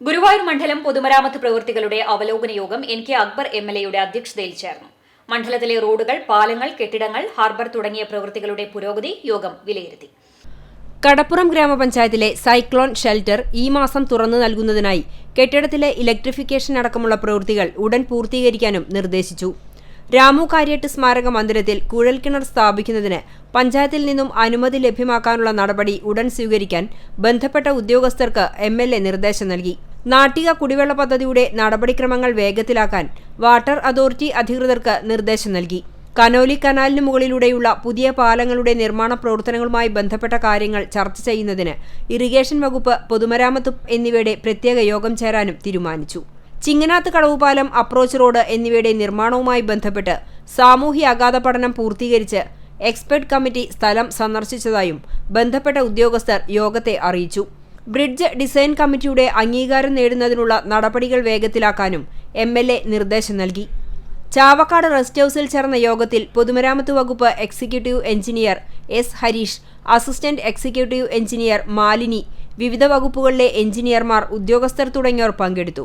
ഗുരുവായൂർ മണ്ഡലം പൊതുമരാമത്ത് പ്രവൃത്തികളുടെ അവലോകന യോഗം N K Akbar M L എയുടെ അധ്യക്ഷതയിൽ ചേർന്നു. മണ്ഡലത്തിലെ റോഡുകൾ പാലങ്ങൾ കെട്ടിടങ്ങൾ ഹാർബർ തുടങ്ങിയ പ്രവൃത്തികളുടെ പുരോഗതി യോഗം വിലയിരുത്തി. കടപ്പുറം ഗ്രാമപഞ്ചായത്തിലെ സൈക്ലോൺ ഷെൽട്ടർ ഈ മാസം തുറന്നു നൽകുന്നതിനായി കെട്ടിടത്തിലെ ഇലക്ട്രിഫിക്കേഷൻ അടക്കമുള്ള പ്രവൃത്തികൾ ഉടൻ പൂർത്തീകരിക്കാനും നിർദ്ദേശിച്ചു. രാമു കാര്യട്ട് സ്മാരക മന്ദിരത്തിൽ കുഴൽക്കിണർ സ്ഥാപിക്കുന്നതിന് പഞ്ചായത്തിൽ നിന്നും അനുമതി ലഭ്യമാക്കാനുള്ള നടപടി ഉടൻ സ്വീകരിക്കാൻ ബന്ധപ്പെട്ട ഉദ്യോഗസ്ഥർക്ക് എം നിർദ്ദേശം നൽകി. നാട്ടിക കുടിവെള്ള പദ്ധതിയുടെ നടപടിക്രമങ്ങൾ വേഗത്തിലാക്കാൻ വാട്ടർ അതോറിറ്റി അധികൃതർക്ക് നിർദ്ദേശം നൽകി. കനോലി കനാലിന് മുകളിലൂടെയുള്ള പുതിയ പാലങ്ങളുടെ നിർമ്മാണ പ്രവർത്തനങ്ങളുമായി ബന്ധപ്പെട്ട കാര്യങ്ങൾ ചർച്ച ചെയ്യുന്നതിന് ഇറിഗേഷൻ വകുപ്പ് പൊതുമരാമത്ത് എന്നിവയുടെ പ്രത്യേക യോഗം ചേരാനും തീരുമാനിച്ചു. ചിങ്ങനാത്ത് കടവുപാലം അപ്രോച്ച് റോഡ് എന്നിവയുടെ നിർമ്മാണവുമായി ബന്ധപ്പെട്ട് സാമൂഹ്യ അഗാധ പഠനം പൂർത്തീകരിച്ച് എക്സ്പെർട്ട് കമ്മിറ്റി സ്ഥലം സന്ദർശിച്ചതായും ബന്ധപ്പെട്ട ഉദ്യോഗസ്ഥർ യോഗത്തെ അറിയിച്ചു. ബ്രിഡ്ജ് ഡിസൈൻ കമ്മിറ്റിയുടെ അംഗീകാരം നേടുന്നതിനുള്ള നടപടികൾ വേഗത്തിലാക്കാനും എം എൽ എ നിർദ്ദേശം നൽകി. ചാവക്കാട് റെസ്റ്റ് ഹൌസിൽ ചേർന്ന യോഗത്തിൽ പൊതുമരാമത്ത് വകുപ്പ് executive engineer S Harish assistant executive engineer Malini വിവിധ വകുപ്പുകളിലെ എഞ്ചിനീയർമാർ ഉദ്യോഗസ്ഥർ തുടങ്ങിയവർ പങ്കെടുത്തു.